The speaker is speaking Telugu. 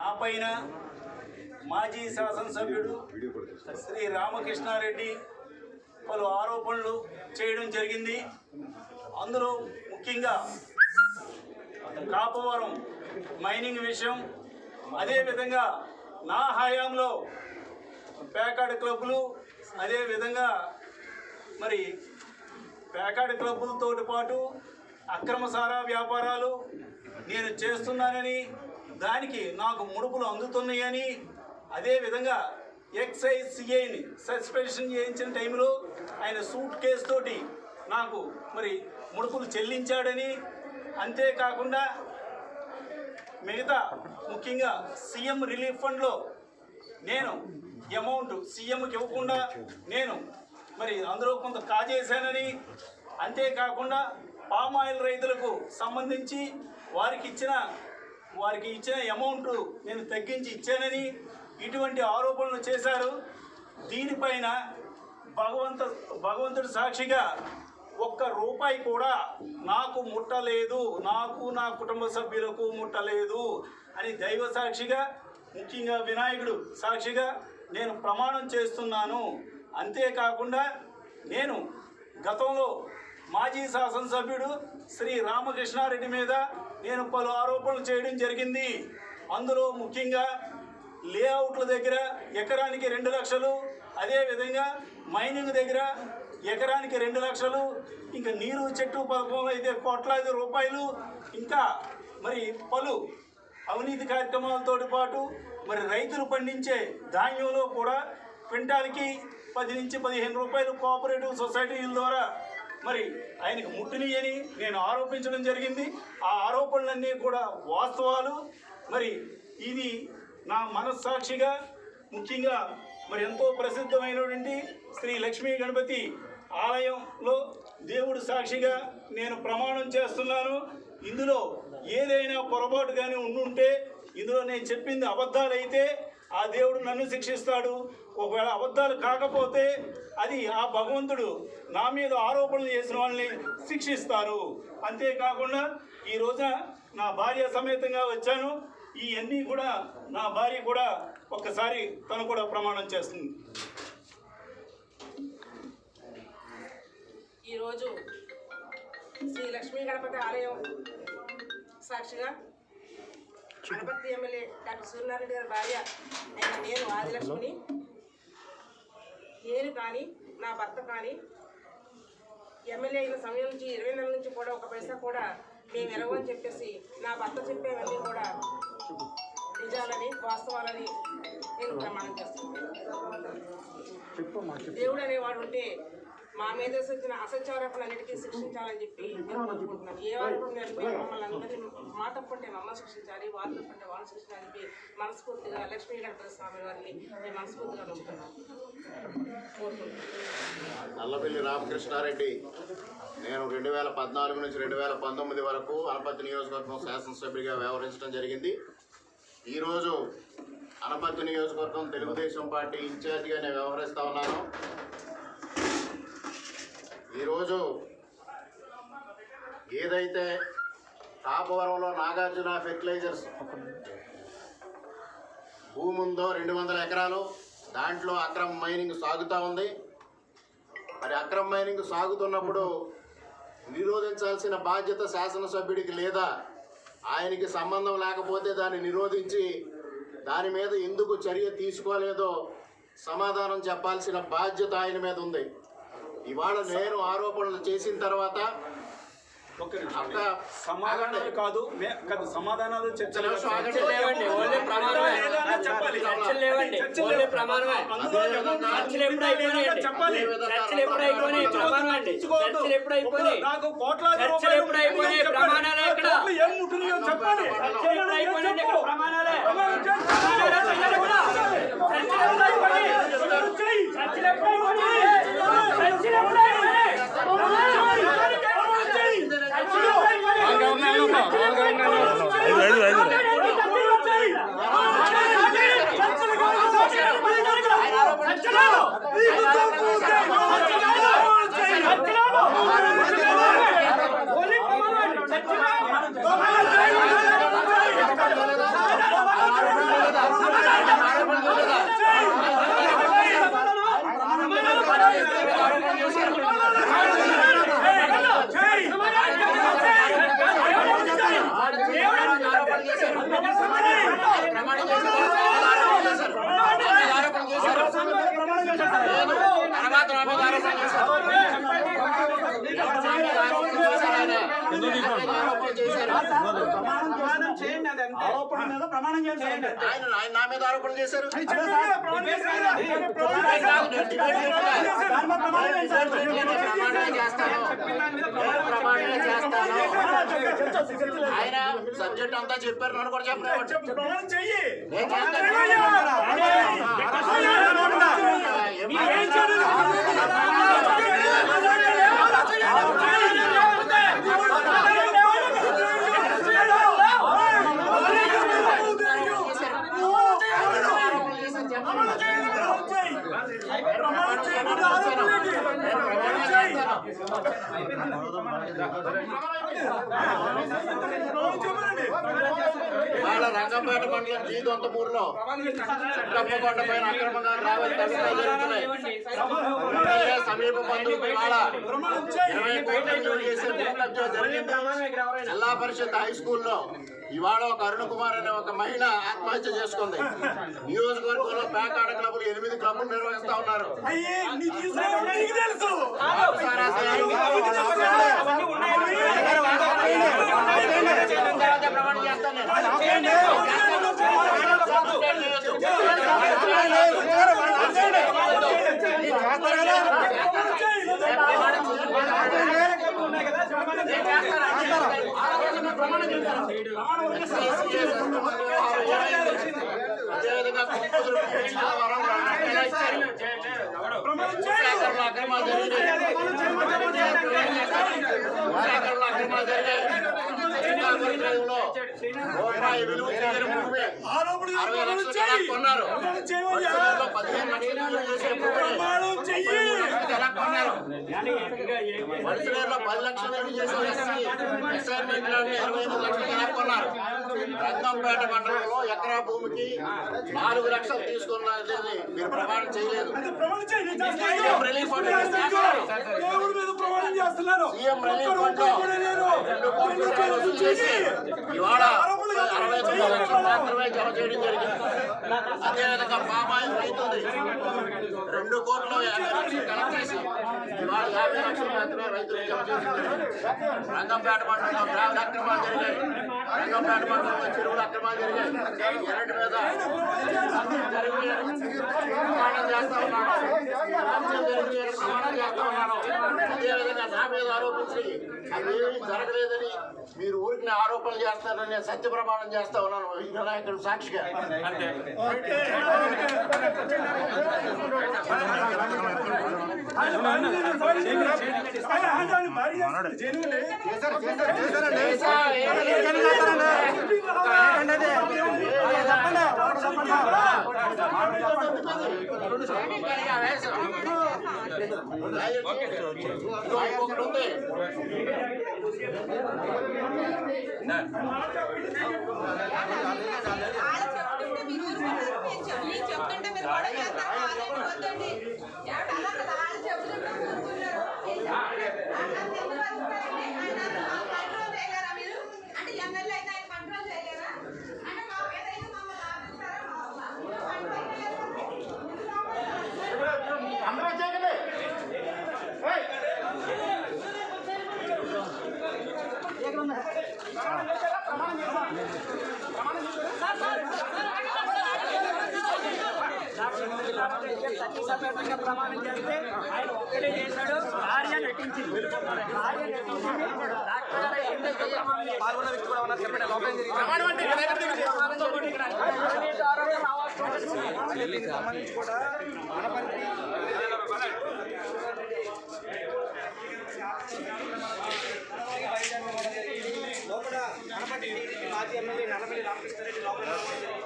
ఆ పైన మాజీ శాసనసభ్యుడు శ్రీ రామకృష్ణారెడ్డి పలు ఆరోపణలు చేయడం జరిగింది. అందులో ముఖ్యంగా కాపవరం మైనింగ్ విషయం అదేవిధంగా నా హయాంలో పేకాడ క్లబ్బులు అదేవిధంగా మరి పేకాడ క్లబ్బులతో పాటు అక్రమ సారా వ్యాపారాలు నేను చేస్తున్నానని దానికి నాకు ముడుపులు అందుతున్నాయని అదేవిధంగా ఎక్సైజ్ సిఐని సస్పెన్షన్ చేయించిన టైంలో ఆయన సూట్ కేసు తోటి నాకు మరి ముడుపులు చెల్లించాడని అంతేకాకుండా మిగతా ముఖ్యంగా సీఎం రిలీఫ్ ఫండ్లో నేను అమౌంట్ సీఎంకి ఇవ్వకుండా నేను మరి అందులో కొంత కాజేశానని అంతేకాకుండా పామాయిల్ రైతులకు సంబంధించి వారికి ఇచ్చిన వారికి ఇచ్చిన అమౌంట్ నేను తగ్గించి ఇచ్చానని ఇటువంటి ఆరోపణలు చేశారు. దీనిపైన భగవంత భగవంతుడి సాక్షిగా ఒక్క రూపాయి కూడా నాకు ముట్టలేదు నాకు నా కుటుంబ సభ్యులకు ముట్టలేదు అని దైవ సాక్షిగా ముఖ్యంగా వినాయకుడు సాక్షిగా నేను ప్రమాణం చేస్తున్నాను. అంతేకాకుండా నేను గతంలో మాజీ శాసనసభ్యుడు శ్రీ రామకృష్ణారెడ్డి మీద నేను పలు ఆరోపణలు చేయడం జరిగింది. అందులో ముఖ్యంగా లేఅవుట్ల దగ్గర ఎకరానికి రెండు లక్షలు అదేవిధంగా మైనింగ్ దగ్గర ఎకరానికి రెండు లక్షలు ఇంకా నీరు చెట్టు పథకంలో అయితే కోట్లాది రూపాయలు ఇంకా మరి పలు అవినీతి కార్యక్రమాలతో పాటు మరి రైతులు పండించే ధాన్యంలో కూడా క్వింటాల్కి పది నుంచి పదిహేను రూపాయలు కోఆపరేటివ్ సొసైటీల ద్వారా మరి ఆయనకు ముట్టినయని నేను ఆరోపించడం జరిగింది. ఆ ఆరోపణలన్నీ కూడా వాస్తవాలు. మరి ఇది నా మనస్సాక్షిగా ముఖ్యంగా మరి ఎంతో ప్రసిద్ధమైనటువంటి శ్రీ లక్ష్మీ గణపతి ఆలయంలో దేవుడు సాక్షిగా నేను ప్రమాణం చేస్తున్నాను. ఇందులో ఏదైనా పొరపాటు కానీ ఉండుంటే ఇందులో నేను చెప్పింది అబద్ధాలైతే ఆ దేవుడు నన్ను శిక్షిస్తాడు. ఒకవేళ అబద్ధాలు కాకపోతే అది ఆ భగవంతుడు నా మీద ఆరోపణలు చేసిన వాళ్ళని శిక్షిస్తారు. అంతేకాకుండా ఈ రోజున నా భార్య సమేతంగా వచ్చాను. ఈ కూడా నా భార్య కూడా ఒక్కసారి తను కూడా ప్రమాణం చేస్తుంది. ఈరోజు శ్రీ లక్ష్మీ గణపతి ఆలయం సాక్షిగా ఎమ్మెల్యే డాక్టర్ సూర్యనారాయణ గారి భార్య అయిన నేను ఆదిలక్ష్మిని నేను కానీ నా భర్త కానీ ఎమ్మెల్యే అయిన సమయం నుంచి ఇరవై నెలల నుంచి కూడా ఒక పైసా కూడా మేము ఎరవని చెప్పేసి నా భర్త చెప్పేవన్నీ కూడా నిజాలని వాస్తవాలని నేను ప్రమాణం చేస్తున్నాను. దేవుడు అనేవాడు ఉంటే మా మీద వచ్చిన అసత్యారోపణలన్నిటికీ శిక్షించాలని చెప్పి ఏ జరిగిపోయి మమ్మల్ని అందరినీ మా తప్పుంటే మమ్మల్ని శిక్షించాలి వాళ్ళు తప్పుంటే వాళ్ళు శిక్షించాలని చెప్పి మనస్ఫూర్తిగా లక్ష్మీ గణపతి స్వామి వారిని నేను మనస్ఫూర్తిగా నమ్ముతున్నాను. కోరుకుంటున్నాను నల్లబెల్లి రామకృష్ణారెడ్డి నేను రెండు వేల పద్నాలుగు నుంచి రెండు వేల పంతొమ్మిది వరకు అనపత్తి నియోజకవర్గం శాసనసభ్యుడిగా వ్యవహరించడం జరిగింది. ఈరోజు అనపత్తి నియోజకవర్గం తెలుగుదేశం పార్టీ ఇన్ఛార్జిగా నేను వ్యవహరిస్తా ఉన్నాను. ఈరోజు ఏదైతే తాపవరంలో నాగార్జున ఫెర్టిలైజర్స్ భూమి ఉందో రెండు వందల ఎకరాలు దాంట్లో అక్రమ మైనింగ్ సాగుతూ ఉంది. మరి అక్రమ మైనింగ్ సాగుతున్నప్పుడు నిరోధించాల్సిన బాధ్యత శాసనసభ్యుడికి లేదా ఆయనకి సంబంధం లేకపోతే దాన్ని నిరోధించి దాని మీద ఎందుకు చర్య తీసుకోలేదో సమాధానం చెప్పాల్సిన బాధ్యత ఆయన మీద ఉంది. ఇవాళ నేను ఆరోపణలు చేసిన తర్వాత సమాధానాలు కాదు సమాధానాలు చర్చలు ప్రమాణమే. ఏదైనా చెప్పాలి చర్చలు లేవండి, చర్చలు ఓన్లీ లేవు. ప్రమాణమే. అందులో అదే ఎవరు విధంగా చర్చలు ఎప్పుడు అయిపోయినాయండి? చెప్పాలి చర్చలు ఎప్పుడు అయిపోయినాయి? ప్రమాణం అండి. తెచ్చుకోవద్దు. చర్చలు ఎప్పుడు అయిపోయినాయి? నాకు కోట్లాది చర్చలు రూపాయలు ఎప్పుడు అయిపోయినాయి? చెప్పండి. ప్రమాణాలే ఎక్కడ? కోట్లు ఏం ముట్టినాయో చెప్పాలి చర్చలు ఎప్పుడు అయిపోయినాయండి? ఇక్కడ ప్రమాణాలే. ప్రమాణం చేసి- ప్రమాణాలే చెయ్యాలి కూడా. చర్చలు ఎప్పుడు అయిపోయినాయి? చెయ్యి. చర్చలు ఎప్పుడు అయిపోయినాయి? చర్చలు ఎప్పుడు అయిపోయినాయి? చర్చలు ఎప్పుడు అయిపోయినాయి? చర్చలు ప్రమాణం చేయండి అంతే. ఆయన నా మీద చేశారు సబ్జెక్ట్ అంతా చెప్పారు నన్ను కూడా చెప్పు, ప్రమాణం చెయ్యి నేను చేస్తాను. ఏం వాళ్ళ రంగంపేట మండలం జీదొంతమూరులో కప్పకొండ పైన అక్రమంగా రావాలి తవ్వకాలు జరుగుతున్నాయి. సమీప బంధువులు ఇవాళ ఇరవై కోట్ల జరిగింది. జిల్లా పరిషత్ హై స్కూల్లో ఇవాళ ఒక అరుణ్ కుమార్ అనే ఒక మహిళ ఆత్మహత్య చేసుకుంది నియోజకవర్గంలో పేకాట క్లబ్లు ఎనిమిది క్లబ్లు నిర్వహిస్తా ఉన్నారు ప్రమాణం చేస్తాను నేను. అదేవిధంగా కుంకుదురు వరం ఎలా ఇచ్చారు సేకరణలో అక్రమాలు జరిగినాయి సేకరణలో అక్రమాలు జరిగాయి శ్రీకాకుళం డ్రైవ్లో రూపాయి విలువ చేయని భూమి అరవై లక్షలు కొన్నారు పదిహేను లక్షలు చేసే పది లక్షలు ఎస్సీ ఇరవై రంగంపేట మండలంలో ఎకరా భూమికి నాలుగు లక్షలు తీసుకున్నది మీరు ప్రమాణం చేయలేదు. CM relief fund CM relief fund. రెండు కోట్ల చేసి ఇవాళ అరవై తొమ్మిది మాత్రమే జమ చేయడం జరిగింది అదేవిధంగా పామాయిల్ రైతుంది రెండు కోట్ల యాభై లక్షలు కలెక్ట్ చేసి ఇవాళ యాభై లక్షలు మాత్రమే రైతులు జమ చేస్తున్నారు రంగంపేట మండలంలో గ్రామ అక్రమాలు జరిగాయి రంగంపేట మండలంలో చెరువులు అక్రమాలు జరిగాయి ఎరటి మీద జరిగి ప్రమాణం చేస్తా ఉన్నాను ప్రమాణం చేస్తా ఉన్నాను అదేవిధంగా నా మీద ఆరోపించి అవేమీ జరగలేదని మీరు ఊరికి ఆరోపణలు చేస్తారని నేను సత్య ప్రమాణం చేస్తా ఉన్నాను వినాయకుడు సాక్షిగా భార్య చెప్తుంటే మీరు ఊరుకున్నారు. గొడవ చేస్తారు. కాదండి, వద్దండి. అలా కదా, ఆడ చెప్తుంటే ఊరుకున్నారు. మీరు చెప్పండి. అలా ఎందుకు వస్తున్నారండి? ఆయన ఆ కంట్రోల్ చేయలేరా మీరు? అంటే ఎమ్మెల్యే అయితే ఆయన కంట్రోల్ చేయలేరా? అంటే మా మీద అయితే మమ్మల్ని ఆపిస్తారా? మా- మా- మీరు కంట్రోల్ చేయలేరా? అందరూ చేయగలే ఏయ్! ప్రమాణం చేస్తే ఆయన ఒక్కడే చేశాడు భార్య నటించింది భార్య నటించింది డాక్టర్ గారు ఎంత ప్రమాణం పాల్గొన్న వ్యక్తి కూడా ఉన్నారు చెప్పండి లోపల జరిగింది. సంబంధించి కూడా లోపల గణపతి మాజీ ఎమ్మెల్యే నల్లమల్లి రామకృష్ణారెడ్డి లోపల